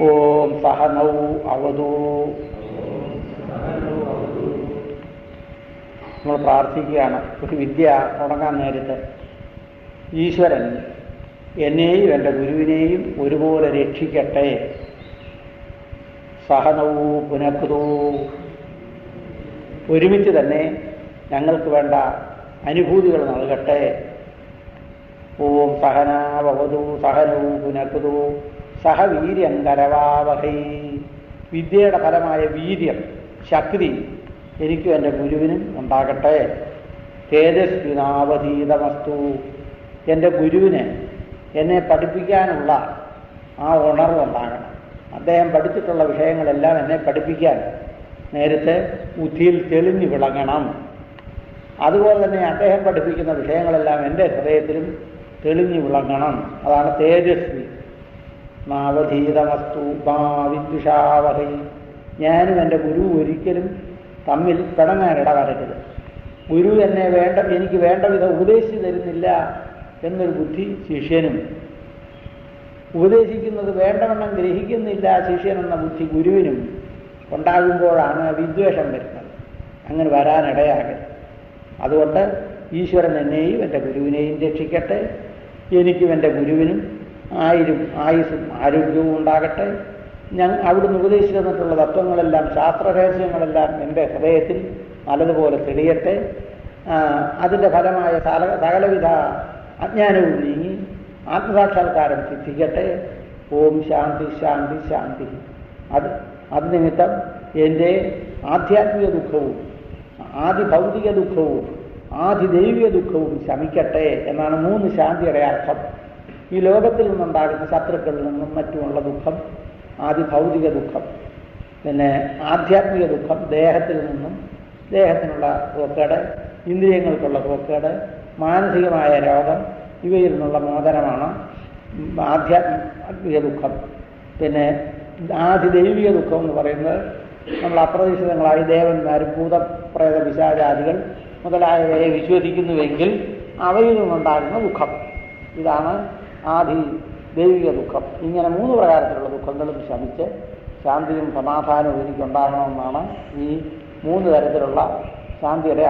ഓം സഹനൗ അവതു നമ്മൾ പ്രാർത്ഥിക്കുകയാണ്. ഒരു വിദ്യ തുടങ്ങാൻ നേരത്തെ ഈശ്വരൻ എന്നെയും എന്റെ ഗുരുവിനെയും ഒരുപോലെ രക്ഷിക്കട്ടെ. സഹനവും പുനഃകൃതൂ ഒരുമിച്ച് തന്നെ ഞങ്ങൾക്ക് വേണ്ട അനുഭൂതികൾ നൽകട്ടെ. ഓം സഹനാവതു സഹനവും പുനഃകൃതൂ സഹവീര്യം കരവാവഹൈ വിദ്യയുടെ ഫലമായ വീര്യം ശക്തി എനിക്കും എന്റെ ഗുരുവിനും ഉണ്ടാകട്ടെ. തേജസ്വിനാവധീതമസ്തു. എന്റെ ഗുരുവിന് എന്നെ പഠിപ്പിക്കാനുള്ള ആ ഉണർവുണ്ടാകണം അദ്ദേഹം പഠിച്ചിട്ടുള്ള വിഷയങ്ങളെല്ലാം എന്നെ പഠിപ്പിക്കാൻ നേരത്തെ ബുദ്ധിയിൽ തെളിഞ്ഞു വിളങ്ങണം. അതുപോലെ തന്നെ അദ്ദേഹം പഠിപ്പിക്കുന്ന വിഷയങ്ങളെല്ലാം എന്റെ ഹൃദയത്തിലും തെളിഞ്ഞു വിളങ്ങണം. അതാണ് തേജസ്വി. നാവധീതമസ്തു വിദ്വിഷാവഹൈ ഞാനും എന്റെ ഗുരു ഒരിക്കലും തമ്മിൽ പിണങ്ങാനിട വരരുത് ഗുരു എന്നെ വേണ്ട എനിക്ക് വേണ്ട വിധം ഉപദേശിച്ചു തരുന്നില്ല എന്നൊരു ബുദ്ധി ശിഷ്യനും ഉപദേശിക്കുന്നത് വേണ്ടവണ്ണം ഗ്രഹിക്കുന്നില്ല ശിഷ്യൻ എന്ന ബുദ്ധി ഗുരുവിനും ഉണ്ടാകുമ്പോഴാണ് വിദ്വേഷം വരുന്നത്. അങ്ങനെ വരാനിടയാകരുത്. അതുകൊണ്ട് ഈശ്വരൻ എന്നെയും എന്റെ ഗുരുവിനെയും രക്ഷിക്കട്ടെ. എനിക്കും എന്റെ ഗുരുവിനും ആയിരം ആയുസും ആരോഗ്യവും ഉണ്ടാകട്ടെ. ഞാൻ അവിടുന്ന് ഉപദേശിച്ചു തന്നിട്ടുള്ള തത്വങ്ങളെല്ലാം ശാസ്ത്രരഹസ്യങ്ങളെല്ലാം എന്റെ ഹൃദയത്തിൽ നല്ലതുപോലെ തെളിയട്ടെ. അതിന്റെ ഫലമായ സകല സകലവിധ അജ്ഞാനവും നീങ്ങി ആത്മസാക്ഷാത്കാരം സിദ്ധിക്കട്ടെ. ഓം ശാന്തി ശാന്തി ശാന്തി. അത് അത് നിമിത്തം എന്റെ ആധ്യാത്മിക ദുഃഖവും ആദി ഭൗതിക ദുഃഖവും ആദി ദൈവിക ദുഃഖവും ശമിക്കട്ടെ എന്നാണ് മൂന്ന് ശാന്തിയുടെ അർത്ഥം ഈ ലോകത്തിൽ നിന്നുണ്ടാകുന്ന ശത്രുക്കളിൽ നിന്നും മറ്റുമുള്ള ദുഃഖം ആദ്യ ഭൗതിക ദുഃഖം പിന്നെ ആധ്യാത്മിക ദുഃഖം ദേഹത്തിൽ നിന്നും ദേഹത്തിനുള്ള പോക്കേട് ഇന്ദ്രിയങ്ങൾക്കുള്ള പോക്കേട് മാനസികമായ രോഗം ഇവയിൽ നിന്നുള്ള മോചനമാണ് ആധ്യാത്മിക ദുഃഖം. പിന്നെ ആദി ദൈവിക ദുഃഖം എന്ന് പറയുന്നത് നമ്മൾ അപ്രതീക്ഷിതങ്ങളായി ദേവന്മാർ ഭൂതപ്രേത പിശാചാദികൾ മുതലായവയെ വിശ്വസിക്കുന്നുവെങ്കിൽ അവയിൽ നിന്നുണ്ടാകുന്ന ദുഃഖം. ഇതാണ് ആദി ദൈവിക ദുഃഖം. ഇങ്ങനെ മൂന്ന് പ്രകാരത്തിലുള്ള ദുഃഖങ്ങളും ശമിച്ച് ശാന്തിയും സമാധാനവും എനിക്കുണ്ടാകണമെന്നാണ് ഈ മൂന്ന് തരത്തിലുള്ള ശാന്തിയുടെ